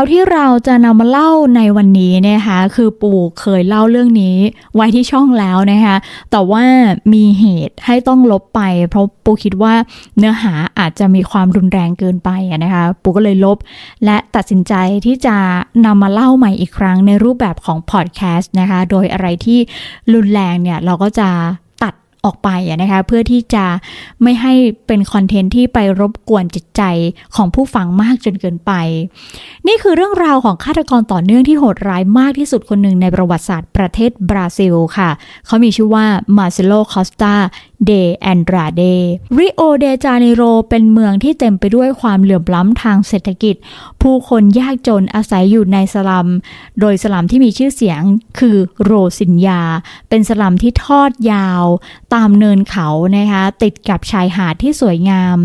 าวที่เราจะนำมาเล่าในวันนี้นะคะคือปู่เคยเล่าเรื่องนี้ไว้ที่ช่องแล้วนะคะแต่ว่ามีเหตุให้ต้องลบไป เพราะปู่คิดว่าเนื้อหาอาจจะมีความรุนแรงเกินไปนะคะปู่ก็เลยลบ และตัดสินใจที่จะนำมาเล่าใหม่อีกครั้งในรูปแบบของพอดแคสต์นะคะโดยอะไรที่รุนแรงเนี่ยเราก็จะ ออกไปนะคะเพื่อที่จะไม่ให้เป็นคอนเทนต์ที่ไปรบกวนจิตใจของผู้ฟังมากจนเกินไป นี่คือเรื่องราวของฆาตกรต่อเนื่องที่โหดร้ายมากที่สุดคนหนึ่งในประวัติศาสตร์ประเทศบราซิลค่ะ เขามีชื่อว่ามาเซโลคอสตา เดแอนดราเดริโอเดจาเนโรเป็นเมืองที่เต็มไปด้วยความเหลื่อมล้ำทางเศรษฐกิจ ผู้คนยากจนอาศัยอยู่ในสลัม โดยสลัมที่มีชื่อเสียงคือโรซินยา เป็นสลัมที่ทอดยาว ตามเนินเขานะคะติดกับชายหาดที่สวยงาม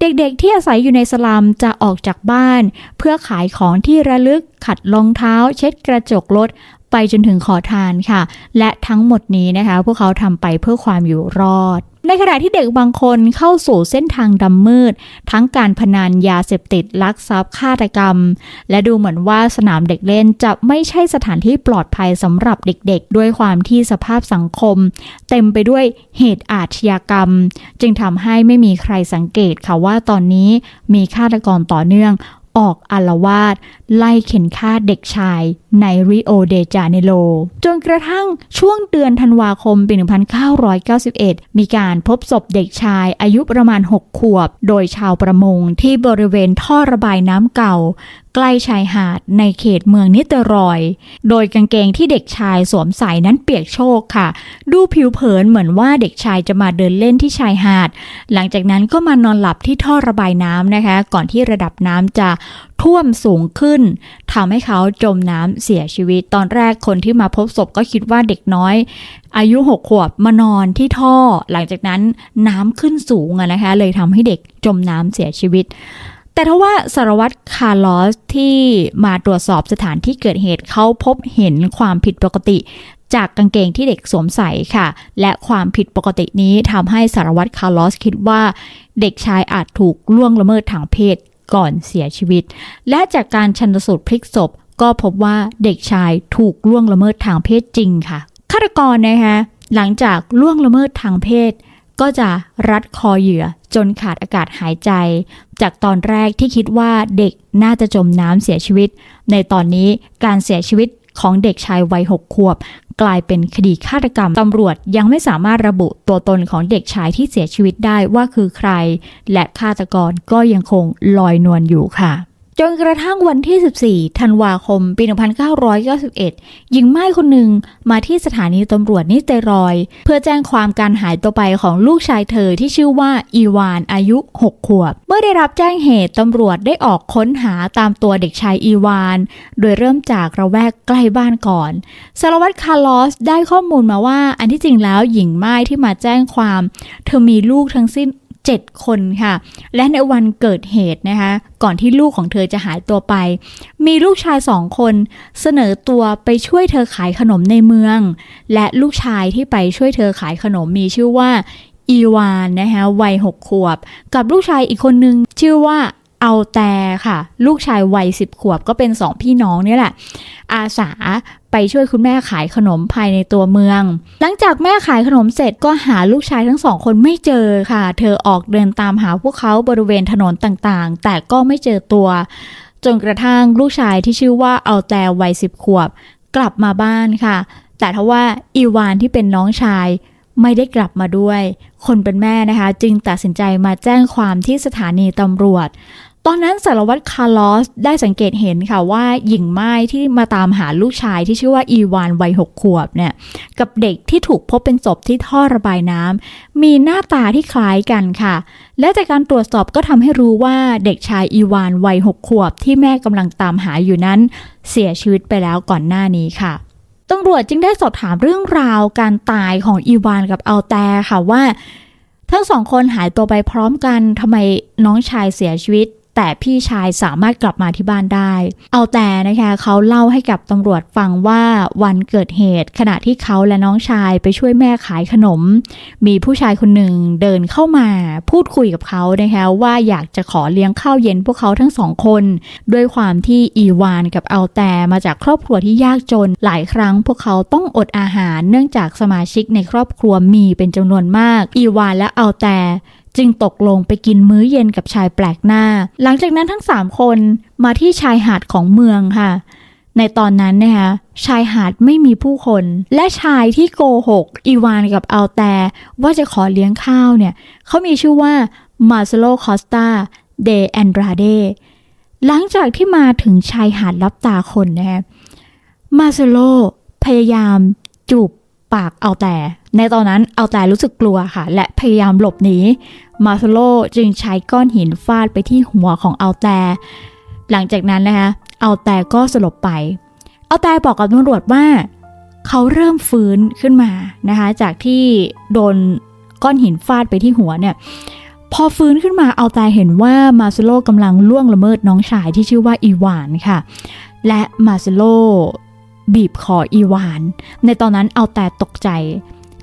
เด็กๆที่อาศัยอยู่ในสลัมจะออกจากบ้าน เพื่อขายของที่ระลึกขัดรองเท้า เช็ดกระจกรถ ไปจนถึงขอทานค่ะ และทั้งหมดนี้นะคะ พวกเขาทำไปเพื่อความอยู่รอด ในขณะที่เด็กบางคนเข้าสู่เส้นทางดำมืด ทั้งการพนันยาเสพติดลักทรัพย์ฆาตกรรม และดูเหมือนว่าสนามเด็กเล่นจะไม่ใช่สถานที่ปลอดภัยสำหรับเด็กๆ ด้วยความที่สภาพสังคม เต็มไปด้วยเหตุอาชญากรรม จึงทำให้ไม่มีใครสังเกตค่ะว่าตอนนี้มีฆาตกรต่อเนื่อง ออกอารวาสไล่เข็นฆ่าเด็กชายในริโอเดจาเนโรจนกระทั่งช่วงเดือนธันวาคมปี 1991 มีการพบศพเด็กชายอายุประมาณ 6 ขวบ โดยชาวประมงที่บริเวณท่อระบายน้ำเก่า ใกล้ชายหาดในเขตเมืองนิเตรอย โดยกางเกงที่เด็กชายสวมใส่นั้นเปียกโชกค่ะ ดูผิวเผินเหมือนว่าเด็กชายจะมาเดินเล่นที่ชายหาด หลังจากนั้นก็มานอนหลับที่ท่อระบายน้ำนะคะ ก่อนที่ระดับน้ำจะท่วมสูงขึ้นทำให้เขาจมน้ำเสียชีวิต ตอนแรกคนที่มาพบศพก็คิดว่าเด็กน้อย อายุหกขวบมานอนที่ท่อ หลังจากนั้นน้ำขึ้นสูงนะคะ เลยทำให้เด็กจมน้ำเสียชีวิต แต่ทว่าสารวัตรคาร์ลอสที่มาตรวจสอบสถานที่เกิดเหตุเขาพบเห็นความผิดปกติ จากกางเกงที่เด็กสวมใส่ค่ะ และความผิดปกตินี้ทำให้สารวัตรคาร์ลอสคิดว่า เด็กชายอาจถูกล่วงละเมิดทางเพศก่อนเสียชีวิต และจากการชันสูตรพลิกศพ ก็พบว่าเด็กชายถูกล่วงละเมิดทางเพศจริงค่ะฆาตกรนะคะหลังจากล่วงละเมิดทางเพศ ก็จะรัดคอเหยื่อจนขาดอากาศหายใจ จากตอนแรกที่คิดว่าเด็กน่าจะจมน้ำเสียชีวิต ในตอนนี้การเสียชีวิตของเด็กชายวัยหกขวบ กลายเป็นคดีฆาตกรรมตำรวจยังไม่สามารถระบุตัวตนของเด็กชายที่เสียชีวิตได้ว่าคือใคร และฆาตกรก็ยังคงลอยนวลอยู่ค่ะ จนกระทั่งวันที่ 14 ธันวาคม ปี 1991 หญิงไม้คนหนึ่งมาที่สถานีตำรวจนิสเตรอย เพื่อแจ้งความการหายตัวไปของลูกชายเธอที่ชื่อว่าอีวานอายุ 6 ขวบ เมื่อได้รับแจ้งเหตุตำรวจได้ออกค้นหาตามตัวเด็กชายอีวาน โดยเริ่มจากระแวกใกล้บ้านก่อนสารวัตรคาร์ลอสได้ข้อมูลมาว่า อันที่จริงแล้วหญิงไม้ที่มาแจ้งความ เธอมีลูกทั้งสิ้น 7 คนค่ะ และในวันเกิดเหตุนะคะ ก่อนที่ลูกของเธอจะหายตัวไป มีลูกชายสองคน เสนอตัวไปช่วยเธอขายขนมในเมือง และลูกชายที่ไปช่วยเธอขายขนมมีชื่อว่าอีวานนะคะวัยหกขวบ กับลูกชายอีกคนนึงชื่อว่า เอาแต่ค่ะ ลูกชายวัยสิบขวบก็เป็นสองพี่น้องนี่แหละ อาสาไปช่วยคุณแม่ขายขนมภายในตัวเมือง หลังจากแม่ขายขนมเสร็จก็หาลูกชายทั้งสองคนไม่เจอค่ะ เธอออกเดินตามหาพวกเขาบริเวณถนนต่างๆ แต่ก็ไม่เจอตัว จนกระทั่งลูกชายที่ชื่อว่าเอาแต่วัยสิบขวบ กลับมาบ้านค่ะ แต่ทว่าอีวานที่เป็นน้องชายไม่ได้กลับมาด้วย คนเป็นแม่นะคะ จึงตัดสินใจมาแจ้งความที่สถานีตำรวจ ตอนนั้นสารวัตรคาร์ลอสได้สังเกตเห็นค่ะว่าหญิงไม้ที่มาตามหาลูกชายที่ชื่อว่าอีวานวัยหกขวบเนี่ยกับเด็กที่ถูกพบเป็นศพที่ท่อระบายน้ำมีหน้าตาที่คล้ายกันค่ะ และจากการตรวจสอบก็ทำให้รู้ว่าเด็กชายอีวานวัยหกขวบที่แม่กำลังตามหาอยู่นั้น เสียชีวิตไปแล้วก่อนหน้านี้ค่ะตำรวจจึงได้สอบถามเรื่องราวการตายของอีวานกับอัลแตค่ะว่าทั้งสองคนหายตัวไปพร้อมกันทำไมน้องชายเสียชีวิต แต่พี่ชายสามารถกลับมาที่บ้านได้ เอาแต่นะคะเขาเล่าให้กับตำรวจฟังว่าวันเกิดเหตุขณะที่เขาและน้องชายไปช่วยแม่ขายขนม มีผู้ชายคนหนึ่งเดินเข้ามาพูดคุยกับเขานะคะว่าอยากจะขอเลี้ยงข้าวเย็นพวกเขาทั้งสองคน ด้วยความที่อีวานกับเอาแต่มาจากครอบครัวที่ยากจน หลายครั้งพวกเขาต้องอดอาหาร เนื่องจากสมาชิกในครอบครัวมีเป็นจำนวนมาก อีวานและเอาแต่ จึงตกลงไปกินมื้อเย็นกับชายแปลกหน้า หลังจากนั้นทั้งสามคนมาที่ชายหาดของเมืองค่ะ ในตอนนั้นนะคะชายหาดไม่มีผู้คน และชายที่โกหก อีวานกับอัลแต่ว่าจะขอเลี้ยงข้าวเนี่ยเขามีชื่อว่ามาเซโลคอสตาเดแอนดราเดหลังจากที่มาถึงชายหาดลับตาคนนะคะมาเซโลพยายามจูบปากเอาแต่ ในตอนนั้นเอาแต่รู้สึกกลัวค่ะ และพยายามหลบหนี มาซโลจึงใช้ก้อนหินฟาดไปที่หัวของเอาแต่หลังจากนั้นนะคะเอาแต่ก็สลบไปเอาแต่บอกกับตำรวจว่า เขาเริ่มฟื้นขึ้นมานะคะจากที่โดนก้อนหินฟาดไปที่หัวเนี่ยพอฟื้นขึ้นมาเอาแต่เห็นว่ามาซิโลกำลังล่วงละเมิดน้องชายที่ชื่อว่าอีวานค่ะ และมาซิโลบีบคออีวาน ในตอนนั้นเอาแต่ตกใจ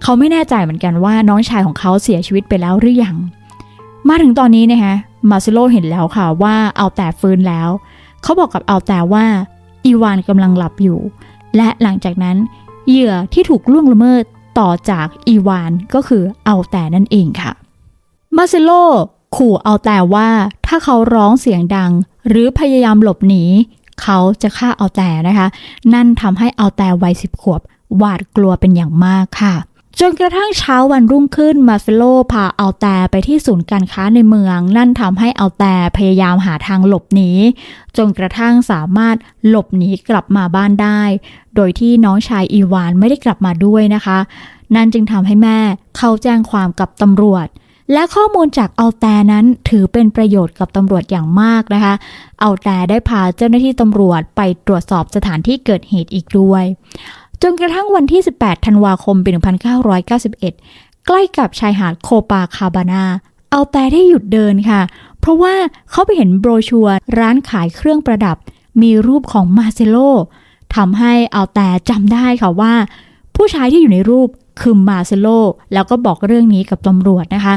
เขาไม่แน่ใจเหมือนกันว่าน้องชายของเขาเสียชีวิตไปแล้วหรือยัง มาถึงตอนนี้นะคะมาซิโลเห็นแล้วค่ะว่าเอาแต่ฟื้นแล้ว เขาบอกกับเอาแต่ว่าอีวานกำลังหลับอยู่ และหลังจากนั้นเหยื่อที่ถูกล่วงละเมิดต่อจากอีวานก็คือเอาแต่นั่นเองค่ะ มาซิโลขู่เอาแต่ว่าถ้าเขาร้องเสียงดัง หรือพยายามหลบหนี เขาจะฆ่าเอาแต่นะคะ นั่นทำให้เอาแต่วัยสิบขวบหวาดกลัวเป็นอย่างมากค่ะ จนกระทั่งเช้าวันรุ่งขึ้นมาฟิโลพาเอาแต่ไปที่ศูนย์การค้าในเมือง นั่นทำให้เอาแต่พยายามหาทางหลบหนีจนกระทั่งสามารถหลบหนีกลับมาบ้านได้ โดยที่น้องชายอีวานไม่ได้กลับมาด้วยนะคะ นั่นจึงทำให้แม่เข้าแจ้งความกับตำรวจ และข้อมูลจากเอาแต่นั้นถือเป็นประโยชน์กับตำรวจอย่างมากนะคะ เอาแต่ได้พาเจ้าหน้าที่ตำรวจไปตรวจสอบสถานที่เกิดเหตุอีกด้วย จนกระทั่งวันที่ 18 ธันวาคมปี 1991 ใกล้กับชายหาดโคปาคาบานาเอาแต่ได้หยุดเดินค่ะ เพราะว่าเขาไปเห็นโบรชัวร์ร้านขายเครื่องประดับ มีรูปของมาเซโลทำให้เอาแต่จำได้ค่ะว่า ผู้ชายที่อยู่ในรูปคือมาเซโลแล้วก็บอกเรื่องนี้กับตำรวจนะคะ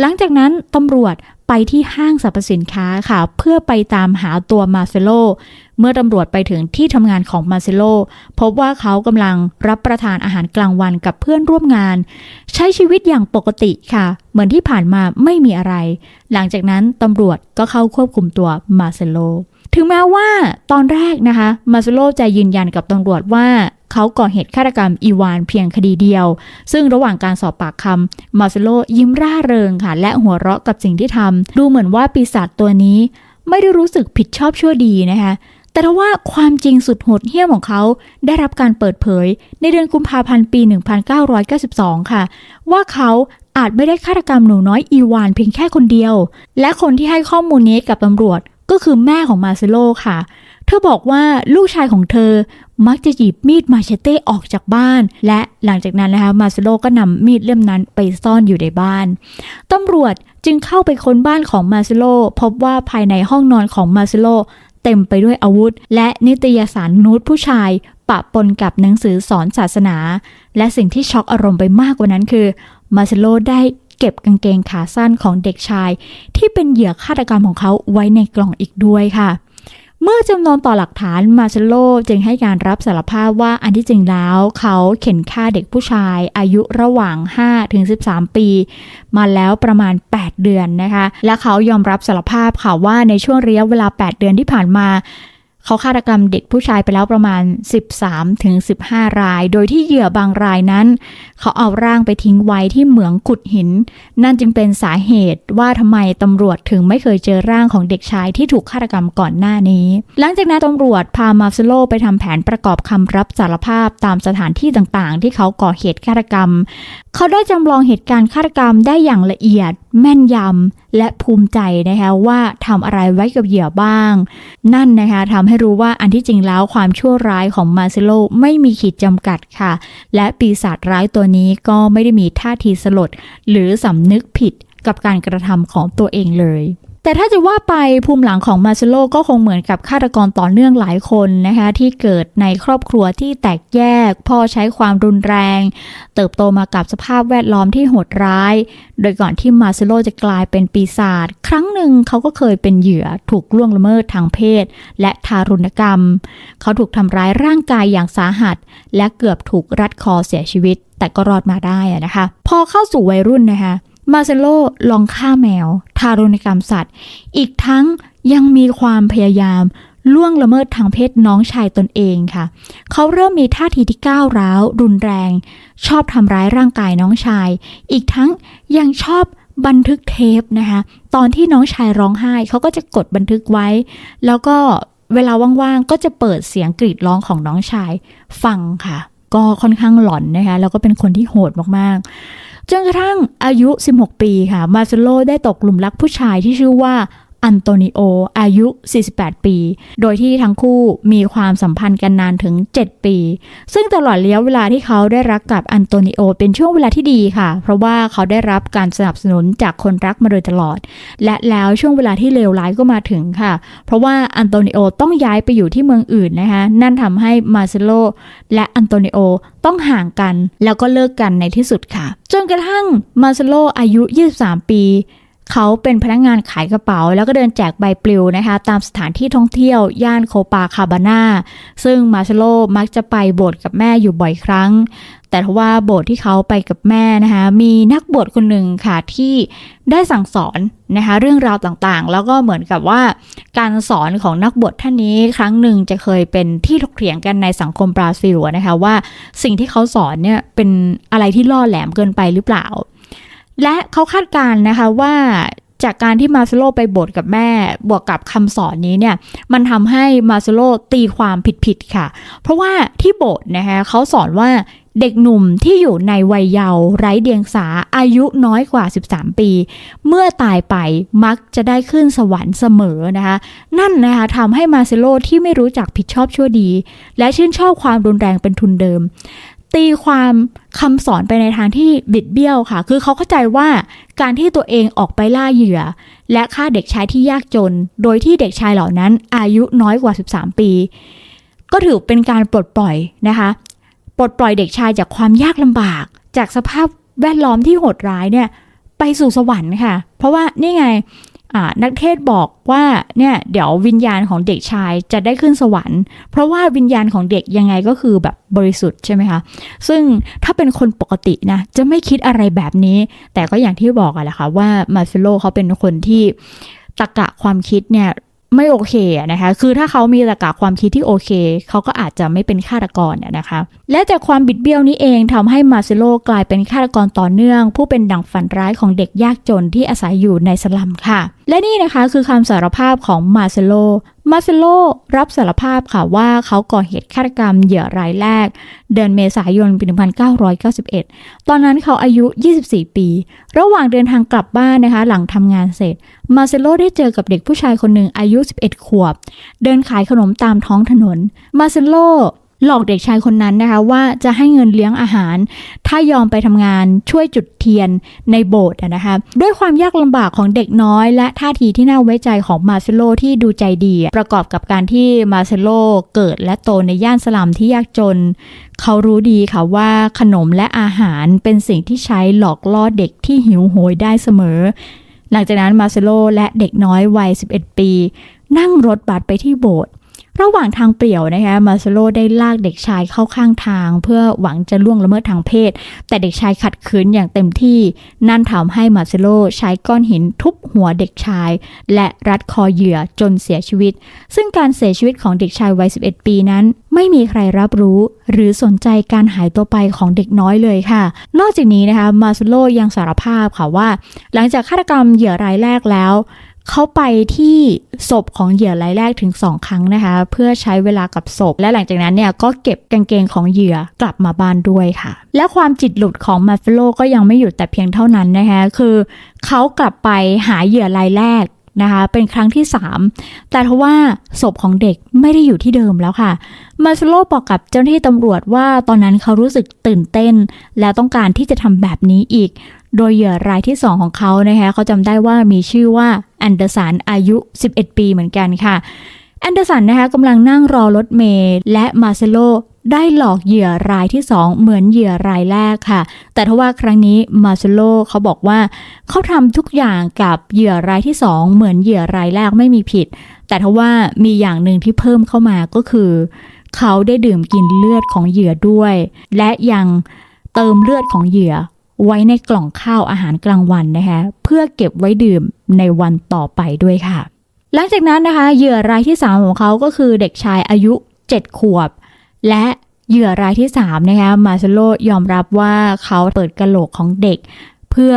หลังจากนั้นตำรวจ ไปที่ห้างสรรพสินค้าค่ะ เพื่อไปตามหาตัวมาเซโล เมื่อตำรวจไปถึงที่ทำงานของมาเซโล พบว่าเขากำลังรับประทานอาหารกลางวันกับเพื่อนร่วมงาน ใช้ชีวิตอย่างปกติค่ะ เหมือนที่ผ่านมาไม่มีอะไร หลังจากนั้นตำรวจก็เข้าควบคุมตัวมาเซโล ถึงแม้ว่าตอนแรกนะคะ มาเซโลจะยืนยันกับตำรวจว่า เขาก่อเหตุฆาตกรรมอีวานเพียงคดีเดียว ซึ่งระหว่างการสอบปากคำมาเซโลยิ้มร่าเริงค่ะ และหัวเราะกับสิ่งที่ทำดูเหมือนว่าปีศาจตัวนี้ ไม่ได้รู้สึกผิดชอบชั่วดีนะคะแต่ทว่าความจริงสุดโหดเหี้ยมของเขาได้รับการเปิดเผย ในเดือนกุมภาพันธ์ปี 1992 ค่ะ ว่าเขาอาจไม่ได้ฆาตกรรมหนูน้อยอีวานเพียงแค่คนเดียว และคนที่ให้ข้อมูลนี้กับตำรวจก็คือแม่ของมาเซโลค่ะ อบอกว่าลูกชายของเธอมักจะหยิบมีดมาเชเต้ออกจากบ้าน และหลังจากนั้นนะคะมาเซโลก็นำมีดเล่มนั้นไปซ่อนอยู่ในบ้านตำรวจจึงเข้าไปค้นบ้านของมาเซโลพบว่าภายในห้องนอนของมาเซโลเต็มไปด้วยอาวุธ และนิตยสารนูดผู้ชายปะปนกับหนังสือสอนศาสนา และสิ่งที่ช็อกอารมณ์ไปมากกว่านั้นคือมาเซโลได้เก็บกางเกงขาสั้นของเด็กชาย ที่เป็นเหยื่อฆาตกรรมของเขาไว้ในกล่องอีกด้วยค่ะ เมื่อจำนวนต่อหลักฐานมาเชโลจึงให้การรับสารภาพว่าอันที่จริงแล้ว เขาเข็นฆ่าเด็กผู้ชายอายุระหว่าง5ถึง13 ปี มาแล้วประมาณ 8 เดือนนะคะ และเขายอมรับสารภาพค่ะว่าในช่วงระยะเวลา 8 เดือนที่ผ่านมา เขาฆาตกรรมเด็กผู้ชายไปแล้วประมาณ 13ถึง15 ราย โดยที่เหยื่อบางรายนั้น เขาเอาร่างไปทิ้งไว้ที่เหมืองขุดหิน นั่นจึงเป็นสาเหตุว่าทำไมตำรวจถึงไม่เคยเจอร่างของเด็กชายที่ถูกฆาตกรรมก่อนหน้านี้ หลังจากนั้นตำรวจพามาเซโลไปทำแผนประกอบคำรับสารภาพตามสถานที่ต่างๆ ที่เขาก่อเหตุฆาตกรรม เขาได้จำลองเหตุการณ์ฆาตกรรมได้อย่างละเอียด แม่นยำและภูมิใจนะคะว่าทำอะไรไว้กับเหยื่อบ้าง นั่นนะคะทำให้รู้ว่าอันที่จริงแล้วความชั่วร้ายของมาซิโลไม่มีขีดจำกัดค่ะ และปีศาจร้ายตัวนี้ก็ไม่ได้มีท่าทีสลด หรือสำนึกผิดกับการกระทำของตัวเองเลย แต่ถ้าจะว่าไปภูมิหลังของมาเซโลก็คงเหมือนกับฆาตกรต่อเนื่องหลายคนนะคะที่เกิดในครอบครัวที่แตกแยก พ่อใช้ความรุนแรง เติบโตมากับสภาพแวดล้อมที่โหดร้าย โดยก่อนที่มาเซโลจะกลายเป็นปีศาจครั้งหนึ่งเขาก็เคยเป็นเหยื่อถูกล่วงละเมิดทางเพศ และทารุณกรรม เขาถูกทำร้ายร่างกายอย่างสาหัส และเกือบถูกรัดคอเสียชีวิต แต่ก็รอดมาได้นะคะพอเข้าสู่วัยรุ่นนะคะ มาเซโลลองฆ่าแมว ทารุณกรรมสัตว์ อีกทั้งยังมีความพยายามล่วงละเมิดทางเพศน้องชายตนเองค่ะ เขาเริ่มมีท่าทีที่ก้าวร้าว รุนแรง ชอบทำร้ายร่างกายน้องชาย อีกทั้งยังชอบบันทึกเทปนะคะ ตอนที่น้องชายร้องไห้ เขาก็จะกดบันทึกไว้ แล้วก็เวลาว่างๆ ก็จะเปิดเสียงกรีดร้องของน้องชายฟังค่ะ ก็ค่อนข้างหลอนนะคะ แล้วก็เป็นคนที่โหดมากๆ จนกระทั่งอายุ 16 ปีค่ะ มาเซโลได้ตกหลุมรักผู้ชายที่ชื่อว่า อันโตนิโอ อายุ 48 ปี โดยที่ทั้งคู่มีความสัมพันธ์กันนานถึง 7 ปี ซึ่งตลอดระยะเวลาที่เขาได้รักกับอันโตนิโอ เป็นช่วงเวลาที่ดีค่ะ เพราะว่าเขาได้รับการสนับสนุนจากคนรักมาโดยตลอด และแล้วช่วงเวลาที่เลวร้ายก็มาถึงค่ะ เพราะว่าอันโตนิโอต้องย้ายไปอยู่ที่เมืองอื่นนะคะ นั่นทำให้มาเซโลและอันโตนิโอต้องห่างกันแล้วก็เลิกกันในที่สุดค่ะ จนกระทั่งมาเซโลอายุ 23 ปี เขาเป็นพนักงงานขายกระเป๋า แล้วก็เดินแจกใบปลิวนะคะ ตามสถานที่ท่องเที่ยว ย่านโคปาคาบาน่าซึ่งมาเชโลมักจะไปโบสถ์กับแม่อยู่บ่อยครั้ง แต่ทว่าโบสถ์ที่เขาไปกับแม่นะคะ มีนักบวชคนหนึ่งค่ะที่ได้สั่งสอนนะคะเรื่องราวต่างๆ แล้วก็เหมือนกับว่า การสอนของนักบวชท่านนี้ครั้งหนึ่งจะเคยเป็นที่ถกเถียงกันในสังคมบราซิลนะคะว่าสิ่งที่เขาสอนเนี่ยเป็นอะไรที่ล่อแหลมเกินไปหรือเปล่า และเขาคาดการณ์นะคะว่าจากการที่มาสโลไปโบสถ์กับแม่ บวกกับคำสอนนี้เนี่ย มันทำให้มาสโลตีความผิดๆค่ะ เพราะว่าที่โบสถ์นะคะเขาสอนว่าเด็กหนุ่มที่อยู่ในวัยเยาว์ไร้เดียงสาอายุน้อยกว่า 13 ปี เมื่อตายไปมักจะได้ขึ้นสวรรค์เสมอนะคะ นั่นนะคะทำให้มาเซโลที่ไม่รู้จักผิดชอบชั่วดี และชื่นชอบความรุนแรงเป็นทุนเดิม ตีความ คำสอนไปในทางที่บิดเบี้ยวค่ะ คือเขาเข้าใจว่าการที่ตัวเองออกไปล่าเหยื่อ และฆ่าเด็กชายที่ยากจน โดยที่เด็กชายเหล่านั้นอายุน้อยกว่า 13 ปี ก็ถือเป็นการปลดปล่อยนะคะ ปลดปล่อยเด็กชายจากความยากลำบาก จากสภาพแวดล้อมที่โหดร้ายเนี่ยไปสู่สวรรค์ค่ะ เพราะว่านี่ไง นักเทศบอกว่าเนี่ยเดี๋ยววิญญาณของเด็กชายจะได้ขึ้นสวรรค์ เพราะว่าวิญญาณของเด็กยังไงก็คือแบบบริสุทธิ์ใช่ไหมคะ ซึ่งถ้าเป็นคนปกตินะจะไม่คิดอะไรแบบนี้ แต่ก็อย่างที่บอกอะแหละค่ะว่ามาฟิโลเขาเป็นคนที่ตะกะความคิดเนี่ย ไม่โอเคนะคะคือถ้าเขามีตรรกะความคิดที่โอเค เขาก็อาจจะไม่เป็นฆาตกรนะคะ และจากความบิดเบี้ยวนี้เองทำให้มาเซโลกลายเป็นฆาตกรต่อเนื่อง ผู้เป็นดั่งฝันร้ายของเด็กยากจนที่อาศัยอยู่ในสลัมค่ะ และนี่นะคะคือคำสารภาพของมาเซโล มาเซโลรับสารภาพค่ะว่าเขาก่อเหตุฆาตกรรมเหยื่อรายแรก เดือนเมษายนปี1991 ตอนนั้นเขาอายุ 24 ปี ระหว่างเดินทางกลับบ้านนะคะ หลังทำงานเสร็จ มาเซโลได้เจอกับเด็กผู้ชายคนหนึ่งอายุ 11 ขวบ เดินขายขนมตามท้องถนน มาเซโล หลอกเด็กชายคนนั้นนะคะว่าจะให้เงินเลี้ยงอาหาร ถ้ายอมไปทำงานช่วยจุดเทียนในโบสถ์นะคะด้วยความยากลำบากของเด็กน้อย และท่าทีที่น่าไว้ใจของมาเซโลที่ดูใจดี ประกอบกับการที่มาเซโลเกิดและโตในย่านสลัมที่ยากจน เขารู้ดีค่ะว่าขนมและอาหารเป็นสิ่งที่ใช้หลอกล่อเด็กที่หิวโหยได้เสมอ หลังจากนั้นมาเซโลและเด็กน้อยวัย 11 ปี นั่งรถบัสไปที่โบสถ์ ระหว่างทางเปลี่ยวนะคะมาสโลได้ลากเด็กชายเข้าข้างทาง เพื่อหวังจะล่วงละเมิดทางเพศ แต่เด็กชายขัดขืนอย่างเต็มที่ นั่นทำให้มาสโลใช้ก้อนหินทุบหัวเด็กชาย และรัดคอเหยื่อจนเสียชีวิต ซึ่งการเสียชีวิตของเด็กชายวัย 11 ปีนั้น ไม่มีใครรับรู้ หรือสนใจการหายตัวไปของเด็กน้อยเลยค่ะ นอกจากนี้นะคะมาสโลยังสารภาพค่ะว่า หลังจากฆาตกรรมเหยื่อรายแรกแล้ว เขาไปที่ศพของเหยื่อรายแรกถึงสองครั้งนะคะ เพื่อใช้เวลากับศพ และหลังจากนั้นเนี่ยก็เก็บกางเกงของเหยื่อกลับมาบ้านด้วยค่ะ และความจิตหลุดของมาฟิโลก็ยังไม่หยุดแต่เพียงเท่านั้นนะคะ คือเขากลับไปหาเหยื่อรายแรก นะคะ เป็นครั้งที่ 3 แต่ทว่าศพของเด็กไม่ได้อยู่ที่เดิมแล้วค่ะ มาสโลบอกกับเจ้าหน้าที่ตำรวจว่าตอนนั้นเขารู้สึกตื่นเต้น และต้องการที่จะทำแบบนี้อีก โดยเหยื่อรายที่ 2 ของเขานะคะเขาจำได้ว่ามีชื่อว่าแอนเดอร์สันอายุ 11 ปีเหมือนกันค่ะแอนเดอร์สันนะคะกำลังนั่งรอรถเมล์และมาเซโล ได้หลอกเหยื่อรายที่ 2 เหมือนเหยื่อรายแรกค่ะ แต่ทว่าครั้งนี้มาเซโลเขาบอกว่า เขาทำทุกอย่างกับเหยื่อรายที่ 2 เหมือนเหยื่อรายแรกไม่มีผิด แต่ทว่ามีอย่างหนึ่งที่เพิ่มเข้ามาก็คือ เขาได้ดื่มกินเลือดของเหยื่อด้วย และยังเติมเลือดของเหยื่อไว้ในกล่องข้าวอาหารกลางวันนะคะเพื่อเก็บไว้ดื่มในวันต่อไปด้วยค่ะ หลังจากนั้นนะคะเหยื่อรายที่ 3 ของเขาก็คือเด็กชายอายุ 7 ขวบ และเหยื่อรายที่3นะคะมาซโลยอมรับว่าเขาเปิดกระโหลกของเด็ก เพื่อ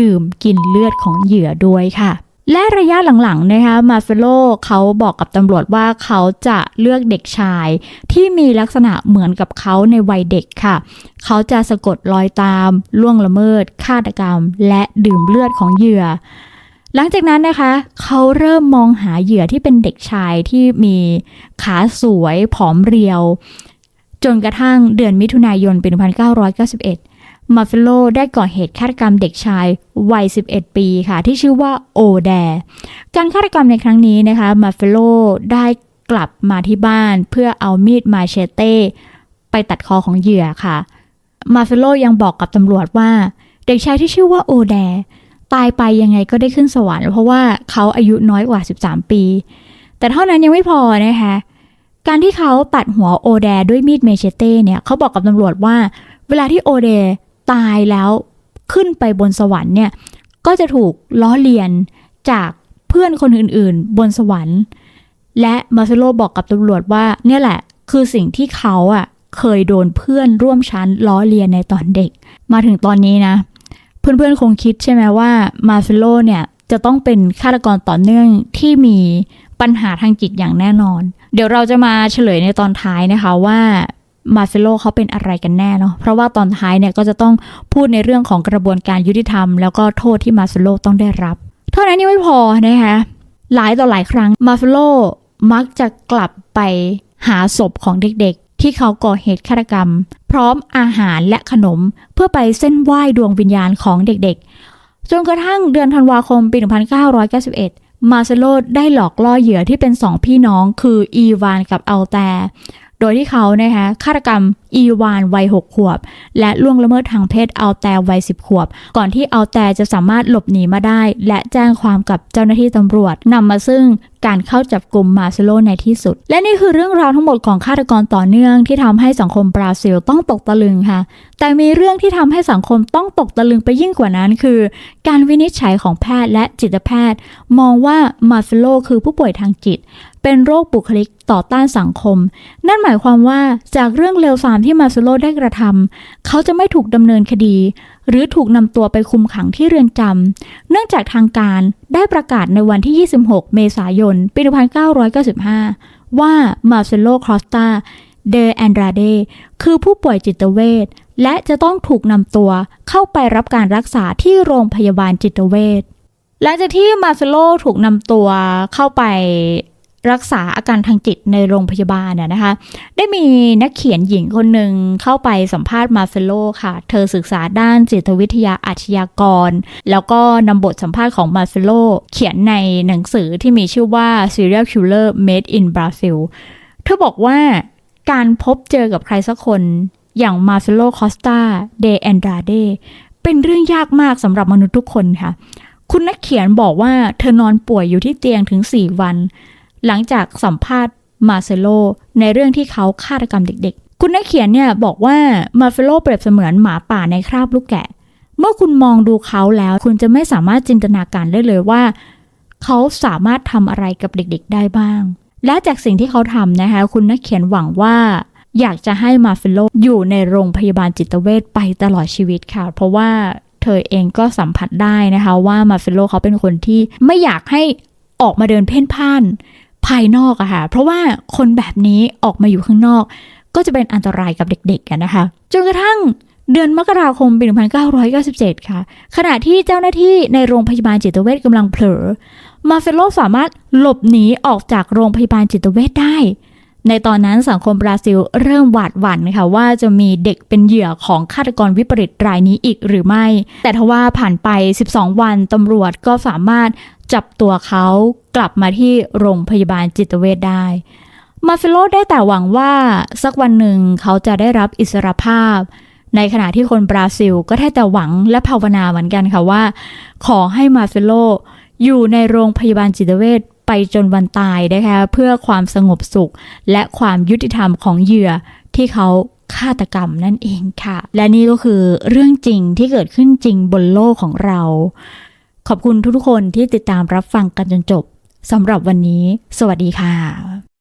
ดื่มกินเลือดของเหยื่อด้วยค่ะ และระยะหลังๆนะคะมาเฟโลเขาบอกกับตำรวจว่าเขาจะเลือกเด็กชาย ที่มีลักษณะเหมือนกับเขาในวัยเด็กค่ะ เขาจะสะกดรอยตาม ล่วงละเมิดฆาตกรรม และดื่มเลือดของเหยื่อ หลังจากนั้นนะคะเขาเริ่มมองหาเหยื่อที่เป็นเด็กชายที่มีขาสวยผอมเรียว จนกระทั่งเดือนมิถุนายนปี 1991 มาเฟโลได้ก่อเหตุฆาตกรรมเด็กชายวัย 11 ปีค่ะ ที่ชื่อว่าโอแดการฆาตกรรมในครั้งนี้นะคะมาเฟโลได้กลับมาที่บ้านเพื่อเอามีดมาเชเต้ไปตัดคอของเหยื่อค่ะ มาเฟโลยังบอกกับตำรวจว่า เด็กชายที่ชื่อว่าโอแด ตายไปยังไงก็ได้ขึ้นสวรรค์เพราะว่าเขาอายุน้อยกว่า 13 ปี แต่เท่านั้นยังไม่พอนะคะการที่เขาตัดหัวโอแดด้วยมีดเมเชเต้เนี่ยเขาบอกกับตำรวจว่า เวลาที่โอเดตายแล้วขึ้นไปบนสวรรค์เนี่ยก็จะถูกล้อเลียนจากเพื่อนคนอื่นๆ บนสวรรค์ และมาเซโลบอกกับตำรวจว่าเนี่ยแหละคือสิ่งที่เขาอะเคยโดนเพื่อนร่วมชั้นล้อเลียนในตอนเด็ก มาถึงตอนนี้นะ เพื่อนๆคงคิดใช่ไหมว่ามาเฟโลเนี่ยจะต้องเป็นฆาตกรต่อเนื่องที่มีปัญหาทางจิตอย่างแน่นอน เดี๋ยวเราจะมาเฉลยในตอนท้ายนะคะว่ามาเฟโลเขาเป็นอะไรกันแน่เนาะ เพราะว่าตอนท้ายเนี่ยก็จะต้องพูดในเรื่องของกระบวนการยุติธรรม แล้วก็โทษที่มาเฟโลต้องได้รับ เท่านั้นยังไม่พอนะคะ หลายต่อหลายครั้งมาเฟโลมักจะกลับไปหาศพของเด็กๆ ที่เขาก่อเหตุฆาตกรรม พร้อมอาหารและขนมเพื่อไปเส้นไหว้ดวงวิญญาณของเด็กๆ จนกระทั่งเดือนธันวาคมปี 1991 มาเซโลได้หลอกล่อเหยื่อที่เป็นสองพี่น้องคืออีวานกับอัลแต โดยที่เขานะคะฆาตกรรมอีวานวัย 6 ขวบ และล่วงละเมิดทางเพศอัลแต่วัย 10 ขวบ ก่อนที่อัลแต่จะสามารถหลบหนีมาได้ และแจ้งความกับเจ้าหน้าที่ตำรวจนำมาซึ่งการเข้าจับกลุ่มมาเซโลในที่สุด และนี่คือเรื่องราวทั้งหมดของฆาตกรต่อเนื่องที่ทำให้สังคมบราซิลต้องตกตะลึงค่ะ แต่มีเรื่องที่ทำให้สังคมต้องตกตะลึงไปยิ่งกว่านั้น คือ การวินิจฉัยของแพทย์และจิตแพทย์ มองว่ามาเฟโลคือผู้ป่วยทางจิต เป็นโรคบุคลิกต่อต้านสังคม นั่นหมายความว่าจากเรื่องเลวทรามที่มาเฟโลได้กระทำเขาจะไม่ถูกดำเนินคดี หรือถูกนำตัวไปคุมขังที่เรือนจำเนื่องจากทางการได้ประกาศในวันที่ 26 เมษายน ปี 1995 ว่ามาเซโลครอสตา เดแอนดราเดคือผู้ป่วยจิตเวชและจะต้องถูกนำตัวเข้าไปรับการรักษาที่โรงพยาบาลจิตเวชหลังจากที่มาเซโลถูกนำตัวเข้าไปรักษาอาการทางจิตในโรงพยาบาลน่ะนะคะ ได้มีนักเขียนหญิงคนหนึ่งเข้าไปสัมภาษณ์มาเฟโลค่ะ เธอศึกษาด้านจิตวิทยาอาชญากร แล้วก็นำบทสัมภาษณ์ของมาเฟโลเขียนในหนังสือที่มีชื่อว่า Serial Killer Made in Brazil เธอบอกว่า การพบเจอกับใครสักคนอย่างมาเฟโลคอสตาเดแอนดราเดเป็นเรื่องยากมากสำหรับมนุษย์ทุกคนค่ะ คุณนักเขียนบอกว่าเธอนอนป่วยอยู่ที่เตียงถึง 4 วัน หลังจากสัมภาษณ์มาเซโลในเรื่องที่เขาฆาตกรรมเด็กๆ คุณนักเขียนเนี่ยบอกว่ามาเฟโลเปรียบเสมือนหมาป่าในคราบลูกแกะ เมื่อคุณมองดูเขาแล้ว คุณจะไม่สามารถจินตนาการได้เลยว่า เขาสามารถทำอะไรกับเด็กๆ ได้บ้าง และจากสิ่งที่เขาทำนะคะ คุณนักเขียนหวังว่าอยากจะให้มาเฟโลอยู่ในโรงพยาบาลจิตเวชไปตลอดชีวิตค่ะ เพราะว่าเธอเองก็สัมผัสได้นะคะ ว่ามาเฟโลเขาเป็นคนที่ไม่อยากให้ออกมาเดินเพ่นพ่านภายนอกอะค่ะ เพราะว่าคนแบบนี้ออกมาอยู่ข้างนอก ก็จะเป็นอันตรายกับเด็กๆกันนะคะ จนกระทั่งเดือนมกราคมปี 1997 ค่ะ ขณะที่เจ้าหน้าที่ในโรงพยาบาลจิตเวชกำลังเผลอ มาเฟโลสามารถหลบหนีออกจากโรงพยาบาลจิตเวชได้ ในตอนนั้นสังคมบราซิลเริ่มหวาดหวั่นนะคะว่าจะมีเด็กเป็นเหยื่อของฆาตกรวิปริตรายนี้อีกหรือไม่ แต่ทว่าผ่านไป 12 วันตำรวจก็สามารถจับตัวเขากลับมาที่โรงพยาบาลจิตเวชได้ มาเฟโลได้แต่หวังว่าสักวันหนึ่งเขาจะได้รับอิสรภาพในขณะที่คนบราซิลก็ได้แต่หวังและภาวนาเหมือนกันค่ะว่า ขอให้มาเฟโล อยู่ในโรงพยาบาลจิตเวชไปจนวันตายนะคะเพื่อความสงบสุข และความยุติธรรมของเหยื่อที่เขาฆาตกรรมนั่นเองค่ะ และนี่ก็คือเรื่องจริงที่เกิดขึ้นจริงบนโลกของเรา ขอบคุณทุกๆคนที่ติดตามรับฟังกันจนจบสำหรับวันนี้ สวัสดีค่ะ